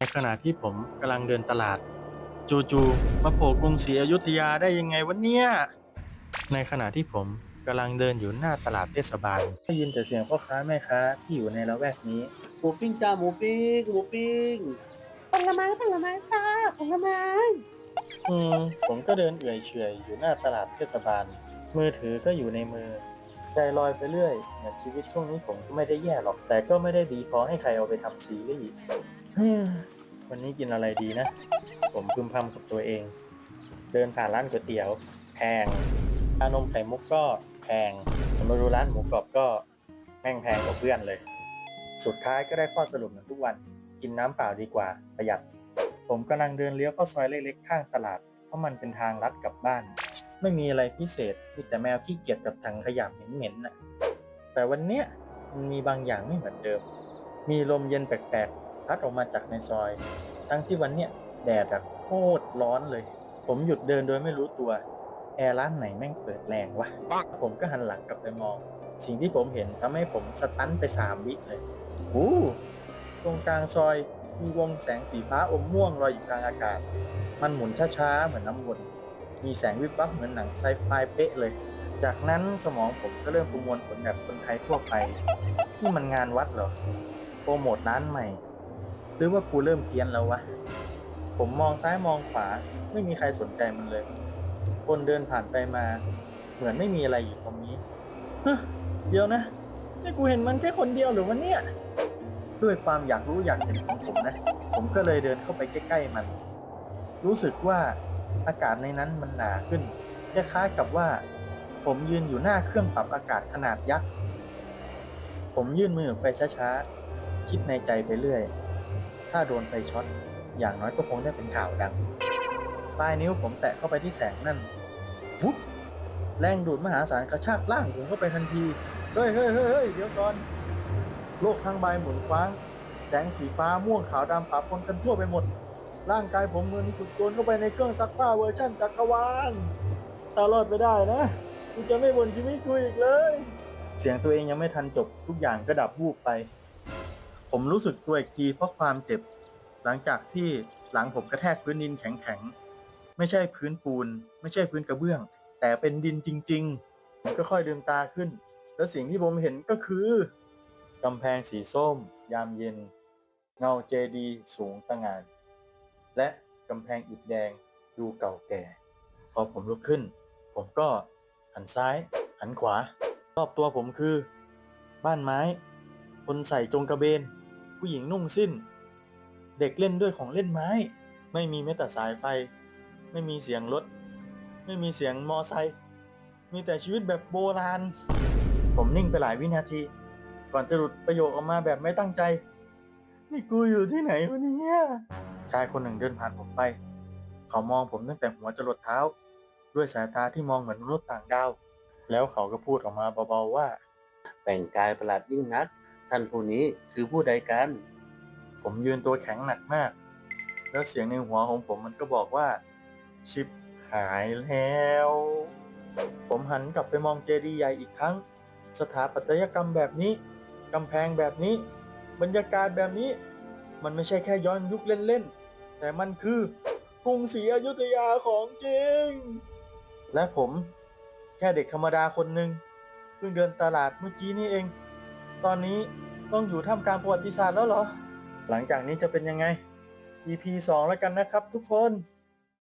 ในขณะที่ผมกำลังเดินตลาด จู่ๆมาโผล่กรุงศรีอยุธยาได้ยังไงวะเนี่ย ในขณะที่ผมกำลังเดินอยู่หน้าตลาดเทศบาลได้ยินแต่เสียงพ่อค้าแม่ค้าที่อยู่ในละแวกนี้ หมูปิ้งจ้าหมูปิ้งหมูปิ้งผลไม้ผลไม้จ้าผลไม้อืมผมก็เดินเอื่อยเฉอยอยู่หน้าตลาดเทศบาล มือถือก็อยู่ในมือ ใจลอยไปเรื่อยเหมือนชีวิตช่วงนี้ผมก็ไม่ได้แย่หรอก แต่ก็ไม่ได้ดีพอให้ใครเอาไปทำซีรีส์เฮ้ย วันนี้กินอะไรดีนะ ผมพึมพำกับตัวเอง เดินผ่านร้านก๋วยเตี๋ยว แพงชานมไข่มุกก็แพงผมมาดูร้านหมูกรอบก็แม่งแพงกว่าเพื่อนเลย สุดท้ายก็ได้ข้อสรุปเหมือนทุกวัน กินน้ำเปล่าดีกว่าประหยัด ผมกำลังเดินเลี้ยวเข้าซอยเล็กๆข้างตลาด เพราะมันเป็นทางลัดกลับบ้าน ไม่มีอะไรพิเศษ มีแต่แมวขี้เกียจกับถังขยะเหม็นๆน่ะ แต่วันเนี้ยมันมีบางอย่างไม่เหมือนเดิม มีลมเย็นแปลกๆ พัดออกมาจากในซอย ทั้งที่วันเนี้ยแดดอะโคตรร้อนเลย ผมหยุดเดินโดยไม่รู้ตัวแอร์ร้านไหนแม่งเปิดแรงวะผมก็หันหลังกลับไปมอง สิ่งที่ผมเห็นทำให้ผมสตันไปสามวิเลยอู้ตรงกลางซอยมีวงแสงสีฟ้าอมม่วงลอยอยู่กลางอากาศ มันหมุนช้าๆเหมือนน้ำวนมีแสงวิบวับเหมือนหนังไซไฟเป๊ะเลย จากนั้นสมองผมก็เริ่มประมวลผลแบบคนไทยทั่วไปนี่มันงานวัดเหรอโปรโมทร้านใหม่ หรือว่ากูเริ่มเพี้ยนแล้ววะ ผมมองซ้ายมองขวา ไม่มีใครสนใจมันเลย คนเดินผ่านไปมา เหมือนไม่มีอะไรอยู่ตรงนี้เดี๋ยวนะ นี่กูเห็นมันแค่คนเดียวหรือวะเนี่ย ด้วยความอยากรู้อยากเห็นของผมนะ ผมก็เลยเดินเข้าไปใกล้ๆมัน รู้สึกว่าอากาศในนั้นมันหนาขึ้นคล้ายๆกับว่า ผมยืนอยู่หน้าเครื่องปรับอากาศขนาดยักษ์ ผมยื่นมือออกไปช้าๆ คิดในใจไปเรื่อย ถ้าโดนไฟช็อต อย่างน้อยก็คงได้เป็นข่าวดัง ปลายนิ้วผมแตะเข้าไปที่แสงนั่นวุบแรงดูดมหาศาลกระชากล่างผมเข้าไปทันที เฮ้ยเฮ้ยเฮ้ยเฮ้ยเดี๋ยวก่อน โลกทั้งใบหมุนคว้าง แสงสีฟ้าม่วงขาวดำปะปนกันทั่วไปหมด ร่างกายผมเหมือนถูกโยนเข้าไปในเครื่องซักผ้าเวอร์ชันจักรวาลตารอดไปได้นะกูจะไม่บ่นชีวิตกูอีกเลย เสียงตัวเองยังไม่ทันจบทุกอย่างก็ดับวูบไป ผมรู้สึกตัวอีกทีเพราะความเจ็บ หลังจากที่หลังผมกระแทกพื้นดินแข็งๆ ไม่ใช่พื้นปูน ไม่ใช่พื้นกระเบื้อง แต่เป็นดินจริงๆ ผมก็ค่อยลืมตาขึ้น แล้วสิ่งที่ผมเห็นก็คือกำแพงสีส้ม ยามเย็น เงาเจดีสูงตะงาน และกำแพงอิฐแดงดูเก่าแก่ พอผมลุกขึ้น ผมก็หันซ้าย หันขวา รอบตัวผมคือ บ้านไม้ คนใส่จงกระเบน ผู้หญิงนุ่งสิ้น เด็กเล่นด้วยของเล่นไม้ ไม่มีแม้แต่สายไฟ ไม่มีเสียงรถ ไม่มีเสียงมอไซค์มีแต่ชีวิตแบบโบราณ ผมนิ่งไปหลายวินาที ก่อนจะหลุดประโยคออกมาแบบไม่ตั้งใจ นี่กูอยู่ที่ไหนวะเนี่ยชายคนหนึ่งเดินผ่านผมไป เขามองผมตั้งแต่หัวจรดเท้า ด้วยสายตาที่มองเหมือนมนุษย์ต่างดาว แล้วเขาก็พูดออกมาเบาๆว่า แต่งกายประหลาดยิ่งนัก ท่านผู้นี้คือผู้ใดกัน ผมยืนตัวแข็งหนักมาก แล้วเสียงในหัวของผมมันก็บอกว่า ชิปหายแล้ว ผมหันกลับไปมองเจดีย์ใหญ่อีกครั้ง สถาปัตยกรรมแบบนี้ กำแพงแบบนี้ บรรยากาศแบบนี้ มันไม่ใช่แค่ย้อนยุคเล่นๆ แต่มันคือกรุงศรีอยุธยาของจริง และผมแค่เด็กธรรมดาคนหนึ่งเพิ่งเดินตลาดเมื่อกี้นี่เอง ตอนนี้ต้องอยู่ท่ามกลางประวัติศาสตร์แล้วเหรอ หลังจากนี้จะเป็นยังไง EP 2 แล้วกันนะครับทุกคน